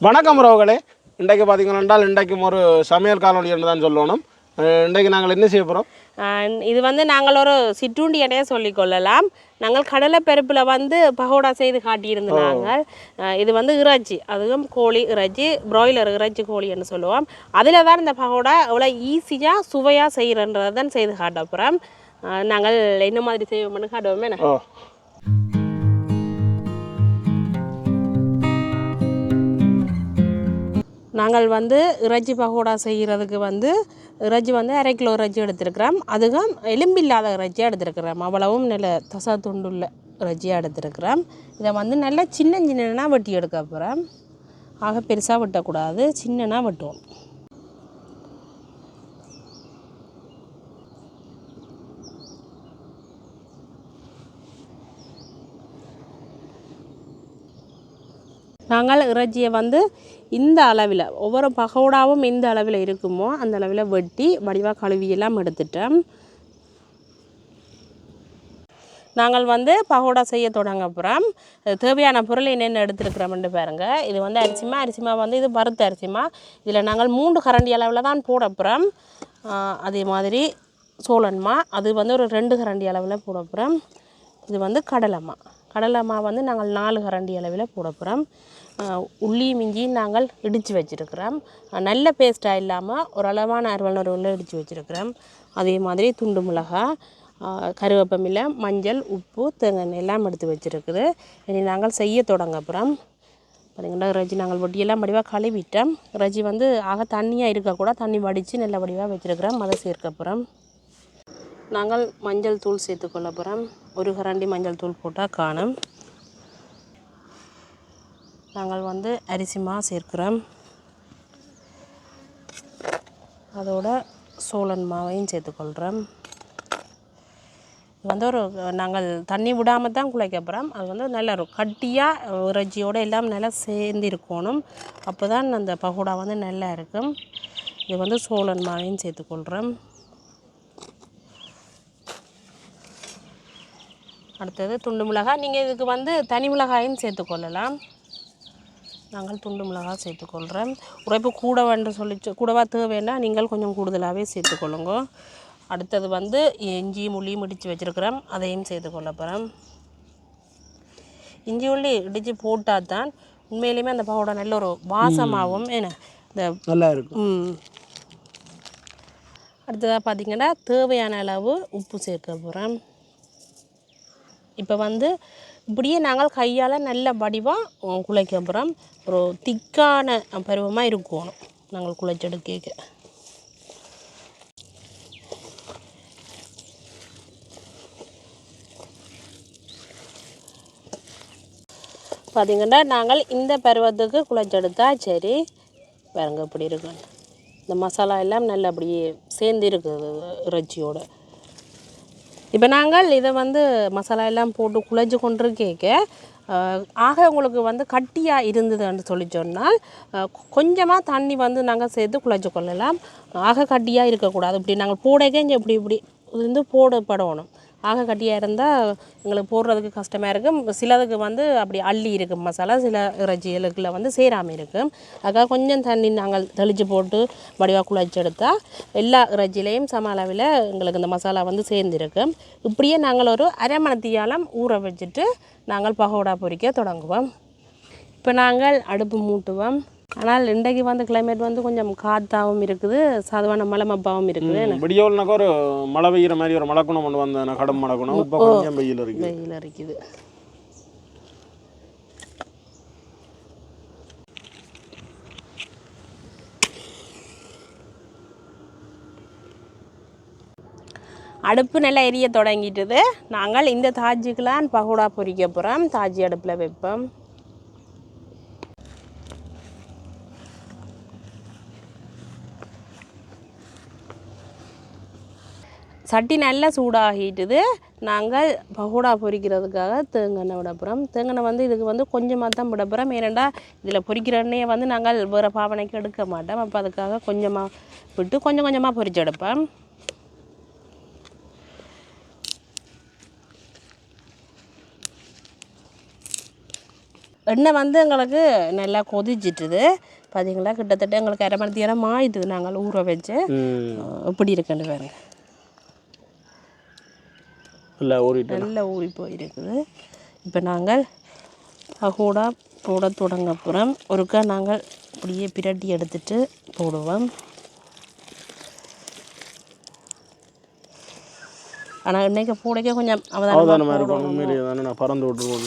வணக்கம் உறவுகளே. இன்றைக்கு பார்த்தீங்கன்னா இன்றைக்கும் ஒரு சமையல் காணொலி என்று தான் சொல்லணும். இன்றைக்கு நாங்கள் என்ன செய்ய போகிறோம் இது வந்து நாங்கள் ஒரு சிற்றுண்டி எடையே சொல்லிக் கொள்ளலாம். நாங்கள் கடலை பருப்பில் வந்து பகோடா செய்து காட்டியிருந்த நாங்கள். இது வந்து இறைச்சி அதுவும் கோழி இறைச்சி பிராய்லர் இறைச்சி கோழி என்று சொல்லுவோம். அதில் தான் இந்த பகோடா எவ்வளோ ஈஸியாக சுவையாக செய்கிறன்றதை தான் செய்து காட்ட போகிறோம் நாங்கள் என்ன மாதிரி செய்வோம்னு காட்டுவோமே ஓ. நாங்கள் வந்து இறைச்சி பகோடா செய்கிறதுக்கு வந்து இறைச்சி வந்து அரை கிலோ இறைச்சி எடுத்திருக்கிறோம். அதுவும் எலும்பில்லாத இறைச்சியாக எடுத்திருக்கிறோம். அவ்வளவும் நல்ல தசா துண்டுள்ள இறைச்சியாக எடுத்திருக்கிறோம். இதை வந்து நல்லா சின்ன சின்னனா வெட்டி எடுக்க போகிறோம் ஆக பெருசாக வெட்டக்கூடாது. சின்னனா வெட்டுவோம். நாங்கள் இறைச்சியை வந்து இந்த அளவில் ஒவ்வொரு பகோடாவும் எந்த அளவில் இருக்குமோ அந்த அளவில் வெட்டி வடிவாக கழுவியெல்லாம் எடுத்துட்டேன் நாங்கள் வந்து பகோடா செய்ய தொடங்க அப்புறம் தேவையான பொருள் என்னென்ன எடுத்துருக்குறோம்னு பாருங்க. இது வந்து அரிசிமா அரிசிமா வந்து இது பருத்த அரிசிமா. இதில் நாங்கள் மூன்று கரண்டி அளவில் தான் போடப்புறம் அதே மாதிரி சோழன்மா அது வந்து ஒரு ரெண்டு கரண்டி அளவில் போடப்புறம் இது வந்து கடலைமா கடலை மாவு வந்து நாங்கள் நாலு கரண்டி அளவில் போட போகிறோம் உள்ளியும் மிஞ்சி நாங்கள் இடித்து வச்சுருக்கிறோம். நல்ல பேஸ்ட்டாக இல்லாமல் ஒரு அளவான அறுவலூரில் இடித்து வச்சுருக்கிறோம். அதே மாதிரி துண்டு மிளகாய் கருவேப்பமில்லை மஞ்சள் உப்பு தேங்காய் எல்லாம் எடுத்து வச்சுருக்குது. இனி நாங்கள் செய்ய தொடங்க அப்புறம் பார்த்தீங்கன்னா ரஜி நாங்கள் வட்டியெல்லாம் வடிவாக கழுவிட்டோம். ரஜி வந்து ஆக தண்ணியாக இருக்கக்கூட தண்ணி வடித்து நல்ல வடிவாக வச்சுருக்கிறோம். அதை சேர்க்க போகிறோம் நாங்கள் மஞ்சள் தூள் சேர்த்துக்கொள்ள போகிறோம் ஒரு கரண்டி மஞ்சள் தூள் போட்டால் காணும். நாங்கள் வந்து அரிசிமா சேர்க்கிறோம். அதோட சோழன் மாவையும் சேர்த்துக்கொள்கிறோம் வந்து ஒரு நாங்கள் தண்ணி விடாமல் தான் குழைக்க போகிறோம் அது வந்து நல்லா இருக்கும் கட்டியாக இறைச்சியோடு எல்லாம் நல்லா சேர்ந்து இருக்கணும். அப்போ தான் அந்த பகோடா வந்து நல்லா இருக்கும். இது வந்து சோழன் மாவையும் சேர்த்துக்கொள்கிறோம் அடுத்தது துண்டு மிளகாய் நீங்கள் இதுக்கு வந்து தனி மிளகாயும் சேர்த்துக்கொள்ளலாம் நாங்கள் துண்டு மிளகாய் சேர்த்துக்கொள்கிறோம் உரைப்பு கூட வேண்டும் சொல்லி கூடவா தேவைன்னா நீங்கள் கொஞ்சம் கூடுதலாகவே சேர்த்துக்கொள்ளுங்க அடுத்தது வந்து இஞ்சி முள்ளி இடித்து வச்சுருக்கிறோம். அதையும் சேர்த்துக்கொள்ள போகிறோம் இஞ்சி உள்ளி இடித்து போட்டால் தான் உண்மையிலுமே அந்த பவுடை நல்ல ஒரு வாசமாகவும் என்ன இந்த நல்லா இருக்கும். அடுத்ததாக பார்த்தீங்கன்னா தேவையான அளவு உப்பு சேர்க்க போகிறோம் இப்போ வந்து இப்படியே நாங்கள் கையால் நல்ல வடிவாக குழைக்கப்புறம் ஒரு திக்கான பருவமாக இருக்கணும் நாங்கள் குழைச்செடுக்க பார்த்திங்கன்னா நாங்கள் இந்த பருவத்துக்கு குழைச்செடுத்தா சரி. பாருங்க இப்படி இருக்கு. இந்த மசாலா எல்லாம் நல்லா அப்படியே சேர்ந்து இருக்குது இறைச்சியோடு. இப்போ நாங்கள் இதை வந்து மசாலா எல்லாம் போட்டு குழஞ்சு கொண்டு கேட்க ஆக உங்களுக்கு வந்து கட்டியாக இருந்ததுன்னு சொல்லி சொன்னால் கொஞ்சமாக தண்ணி வந்து நாங்கள் சேர்த்து குழஞ்சு கொள்ளலாம். ஆக கட்டியாக இருக்கக்கூடாது. இப்படி நாங்கள் போடக்கே இப்படி இப்படி இருந்து போடப்படணும். ஆக கட்டியாக இருந்தால் எங்களுக்கு போடுறதுக்கு கஷ்டமாக இருக்கும். சிலதுக்கு வந்து அப்படி அள்ளி இருக்கும் மசாலா சில இறைச்சிகளுக்குள்ள வந்து சேராமல் இருக்கும். அதுக்காக கொஞ்சம் தண்ணி நாங்கள் தெளித்து போட்டு வடிவாக குழச்சி எடுத்தால் எல்லா இறைச்சிலையும் சம அளவில் எங்களுக்கு இந்த மசாலா வந்து சேர்ந்துருக்கும். இப்படியே நாங்கள் ஒரு அரை மணத்தியாலம் ஊற வச்சுட்டு நாங்கள் பகோடா பொரிக்க தொடங்குவோம். இப்போ நாங்கள் அடுப்பு மூட்டுவோம். ஆனால் இன்றைக்கு வந்து கிளைமேட் வந்து கொஞ்சம் காத்தாகவும் இருக்குது சாதுவான மலை மப்பாவும் இருக்குது. விடியோல்னாக்கா ஒரு மழை பெய்கிற மாதிரி ஒரு மழக்குணம் கொண்டு வந்தேன் கடும் மழக்குணம். இப்போ கொஞ்சம் வெயில் இருக்கு வெயில் அரைக்குது அடுப்பு நல்லா எரிய தொடங்கிட்டது. நாங்கள் இந்த தாஜிக்கெலாம் பகோடா பொரிக்க போகிறோம் தாஜி அடுப்பில் வைப்போம். சட்டி நல்லா சூடாகிட்டுது. நாங்கள் பகோடா பொரிக்கிறதுக்காக தேங்காய் விட போகிறோம் தேங்காய் வந்து இதுக்கு வந்து கொஞ்சமாக தான் விட போகிறோம் ஏனெண்டா இதில் பொரிக்கிற எண்ணெயை வந்து நாங்கள் வேறு பாவனைக்கு எடுக்க மாட்டோம். அப்போ அதுக்காக கொஞ்சமாக விட்டு கொஞ்சம் கொஞ்சமாக பொரிச்சு எடுப்பேன் எண்ணெய் வந்து எங்களுக்கு நல்லா கொதிச்சிட்டுது. பார்த்தீங்களா? கிட்டத்தட்ட எங்களுக்கு அரை மணி நேரம் ஆயிட்டுது நாங்கள் ஊற வச்சு. எப்படி இருக்குன்னு பாருங்க. இல்லை ஓடிட்டு நல்லா ஊறி போயிருக்குது. இப்போ நாங்கள் பகோடா போட தொடங்க அப்புறம் ஒருக்கா நாங்கள் அப்படியே பிரட்டி எடுத்துட்டு போடுவோம். ஆனால் இன்னைக்கு போடைக்க கொஞ்சம் அவதானமாக இருக்கும் தானே நான் பறந்து விட்டுருவோம்.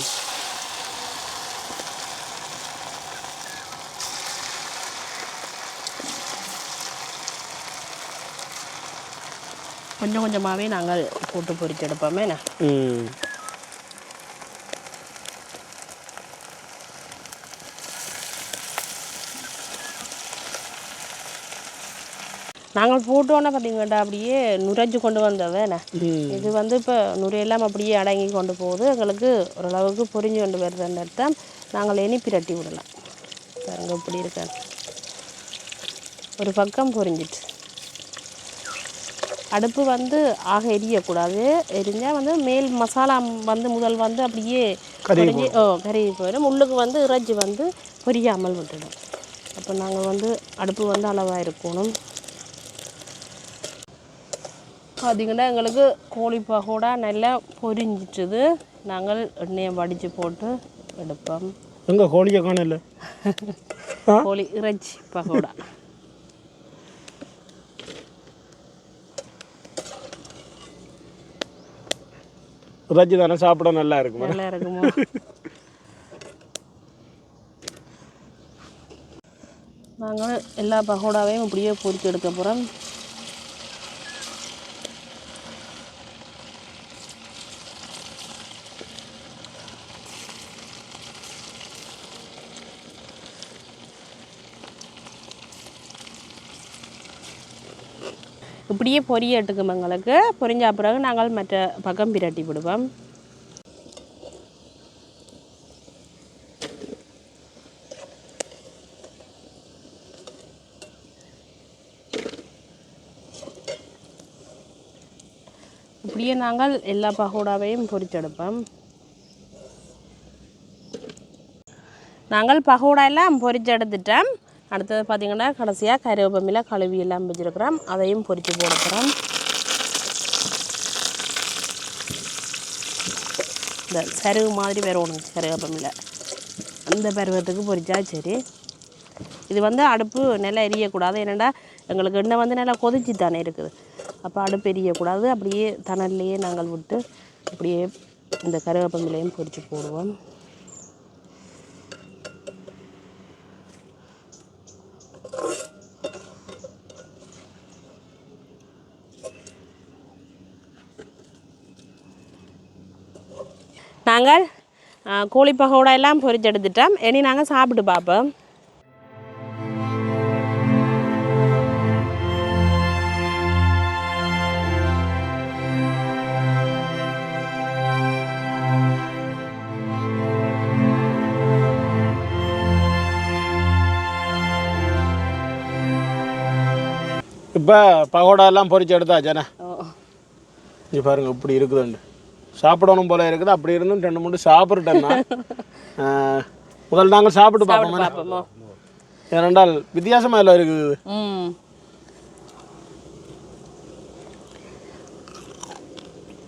கொஞ்சம் கொஞ்சமாகவே நாங்கள் போட்டு பொரிச்சு எடுப்போமே என்ன? நாங்கள் போட்டோன்னே பார்த்தீங்கட்டா அப்படியே நுரைஞ்சு கொண்டு வந்தவேண்ணே ம். இது வந்து இப்போ நுரையெல்லாம் அப்படியே அடங்கி கொண்டு போகுது. எங்களுக்கு ஓரளவுக்கு பொரிஞ்சு கொண்டு வருதுன்ற அர்த்தம். நாங்கள் இனி பிரட்டி விடலாம். பாருங்க இப்படி இருக்காங்க ஒரு பக்கம் பொரிஞ்சிட்டு அடுப்பு வந்து ஆக எரியக்கூடாது. எரிஞ்சால் வந்து மேல் மசாலா வந்து முதல் வந்து அப்படியே ஓ கருகி போயிடும். உள்ளுக்கு வந்து இறைச்சி வந்து பொரியாமல் விட்டுடும். அப்போ நாங்கள் வந்து அடுப்பு வந்து அளவாக இருக்கணும். பார்த்தீங்கன்னா எங்களுக்கு கோழி பகோடா நல்லா பொரிஞ்சிட்டுது. நாங்கள் எண்ணெயை வடித்து போட்டு எடுப்போம். எங்கே கோழியை காணும் இல்லை கோழி இறைச்சி பகோடா. இறைச்சி தானே சாப்பிட நல்லா இருக்கும்? நல்லா இருக்குமோ? நாங்கள் எல்லா பகோடாவையும் இப்படியே பொரிச்சு எடுக்க போகிறோம் இப்படியே பொரிய எடுக்கும் எங்களுக்கு. பொரிஞ்ச பிறகு நாங்கள் மற்ற பக்கம் பிரட்டி விடுவோம். இப்படியே நாங்கள் எல்லா பகோடாவையும் பொரிச்செடுப்போம் நாங்கள் பகோடா எல்லாம் பொறிச்செடுத்துட்டோம் அடுத்தது பார்த்திங்கன்னா கடைசியாக கருவேப்பமில கழுவி எல்லாம் வச்சுருக்கிறோம். அதையும் பொரித்து போடுக்கிறோம் இந்த சருகு மாதிரி வரணும் கருவேப்பமில அந்த பருவத்துக்கு பொறிச்சா சரி. இது வந்து அடுப்பு நல்லா எரியக்கூடாது. என்னென்னா எங்களுக்கு எண்ணெய் வந்து நல்லா கொதிச்சு தானே இருக்குது. அப்போ அடுப்பு எரியக்கூடாது. அப்படியே தணல்லையே நாங்கள் விட்டு அப்படியே இந்த கருவேப்பமிலையும் பொரித்து போடுவோம். நாங்கள் கோழி பகோடா எல்லாம் பொரிச்சு எடுத்துட்டோம் இனி நாங்கள் சாப்பிட்டு பார்ப்போம். இப்போ பகோடா எல்லாம் பொரிச்சு எடுத்தாச்சானே இங்கே பாருங்க இப்படி இருக்குதுண்டு. சாப்பிடணும் போல இருக்குது. அப்படி இருந்தும் ரெண்டு மூணு சாப்பிட்டுட்டேன்னா முதல் நாங்கள் சாப்பிட்டு பார்ப்போம்? ஏனென்றால் வித்தியாசமாக எல்லாம் இருக்குது.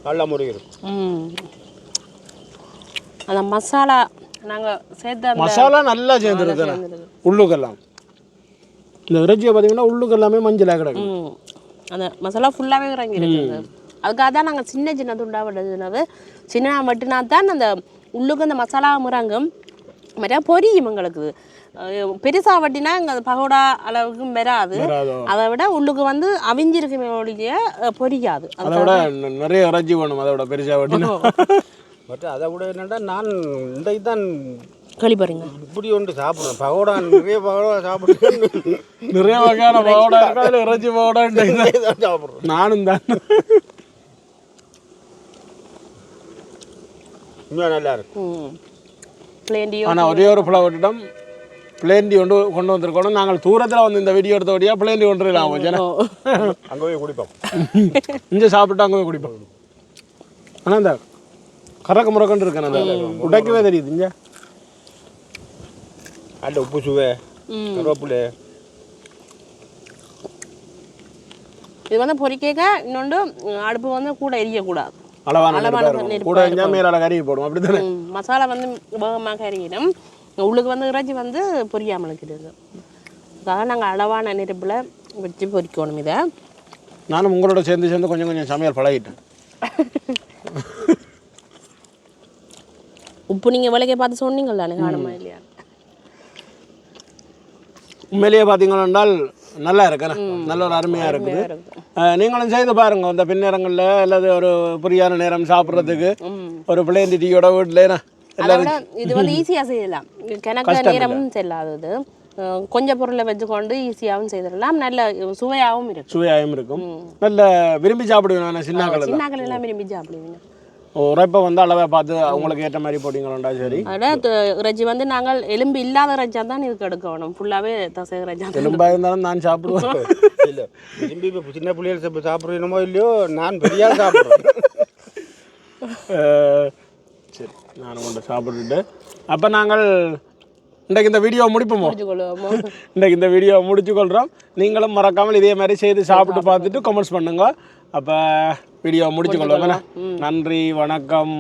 நல்லா முருகிறது ம். அந்த மசாலா நாங்கள் சேர்த்த மசாலா நல்லா சேர்ந்துருக்குண்ணே சேர்ந்துருக்கு. உள்ளுக்கெல்லாம். இந்த இறைச்சியை பார்த்தீங்கன்னா உள்ளுக்கு எல்லாமே மஞ்சளாக கிடக்கு. அந்த மசாலா ஃபுல்லாகவே இறங்கி இருக்குது அதுக்காக தான் நாங்கள் சின்ன சின்ன துண்டாக வெட்டினது சின்ன வெட்டினா தான் அந்த உள்ளுக்கு அந்த மசாலா இறங்கும் நிறையா பொரியும் எங்களுக்கு பெருசாக வட்டினா இங்கே பகோடா அளவுக்கு வராது. அதை விட உள்ளுக்கு வந்து அவிஞ்சிருக்குமே ஒழிய பொரியாது அதை விட நிறைய இறைச்சி வேணும் அதை விட பெருசாக வெட்டினா. மற்ற அதை விட என்னடா நான் இன்றைக்கு தான் களி பாருங்க. இப்படி ஒன்று சாப்பிட்றேன் பகோடா நிறைய பகோடா சாப்பிட்றேன் நிறைய வகையான பகோடா இறைச்சி பகோடா சாப்பிட்றேன் நானும் தான். உண்மையாக நல்லா இருக்கு ம் பிளேண்டியோ ஆனால் ஒரே ஒரு விட்டுட்டோம் பிளேண்டி கொண்டு கொண்டு வந்திருக்கணும் நாங்கள் தூரத்தில் வந்து இந்த வீடியோ எடுத்த வழியாக பிளேண்டி கொண்டு வரலாம் போச்சுன்னா அங்கே போய் குடிப்போம் இங்கே சாப்பிட்டு அங்கே போய் குடிப்போம் ஆனால் இந்த கறக்க முறக்கண்டு இருக்கேன் அந்த உடைக்கவே தெரியுது இங்கே அந்த உப்பு சுவை கருவேப்பிலை இது வந்து பொரிக்கேக்க இன்னொன்று அடுப்பு வந்து கூட எரியக்கூடாது அளவான அளவான கூட மேலால கறி போடும். அப்படி தானே மசாலா வந்து வேகமாக எரியணும் உள்ளுக்கு வந்து இறைச்சி வந்து பொரியாமல் இருக்கிறது அதுக்காக நாங்கள் அளவான நெருப்பில் வச்சு பொரிக்கணும் இதை. நானும் உங்களோட சேர்ந்து சேர்ந்து கொஞ்சம் கொஞ்சம் சமையல் பழகிட்டேன். உப்பு நீங்கள் விலைக்க பார்த்து சொன்னீங்கல்ல எனக்கு ஆடமா இல்லையா உண்மையிலேயே பார்த்தீங்கன்னா நல்லா இருக்குண்ணே நல்ல ஒரு அருமையாக இருக்குது. நீங்களும் செய்து பாருங்க இந்த பின்னேரங்களில் அல்லது ஒரு புரியான நேரம் சாப்பிட்றதுக்கு. ஒரு பிள்ளைந்தி டீயோட வீட்டில் இது வந்து ஈஸியாக செய்யலாம். கிணக்கு நேரமும் செல்லாதது. கொஞ்சம் பொருளை வச்சுக்கொண்டு ஈஸியாகவும் செய்திடலாம். நல்ல சுவையாகவும் இருக்கும். சுவையாகவும் இருக்கும். நல்ல விரும்பி சாப்பிடுவேன் நான் சின்ன சின்னாக்கள் எல்லாம் விரும்பி சாப்பிடுவீங்க. உரைப்பை வந்து அளவை பார்த்து அவங்களுக்கு ஏற்ற மாதிரி போட்டிங்களா சரி. இறைச்சி வந்து நாங்கள் எலும்பு இல்லாத இறைச்சா தான் இதுக்கு எடுக்கணும். ஃபுல்லாகவே தசை தான். எலும்பாக இருந்தாலும் நான் சாப்பிடுவேன். இல்லை விரும்பி இப்போ சின்ன பிள்ளைகள் சாப்பிட்டு சாப்பிட்றீனமோ இல்லையோ நான் பெரிய சாப்பிட்றேன். சரி நான் கொண்டு சாப்பிட்டுட்டு. அப்போ நாங்கள் இன்றைக்கு இந்த வீடியோ முடிப்போமோ? இன்றைக்கு இந்த வீடியோ முடிச்சுக்கொள்கிறோம் நீங்களும் மறக்காமல் இதே மாதிரி செய்து சாப்பிட்டு பார்த்துட்டு கமெண்ட்ஸ் பண்ணுங்க. அப்போ வீடியோ முடிச்சுக்கொள்வோம் நன்றி வணக்கம்.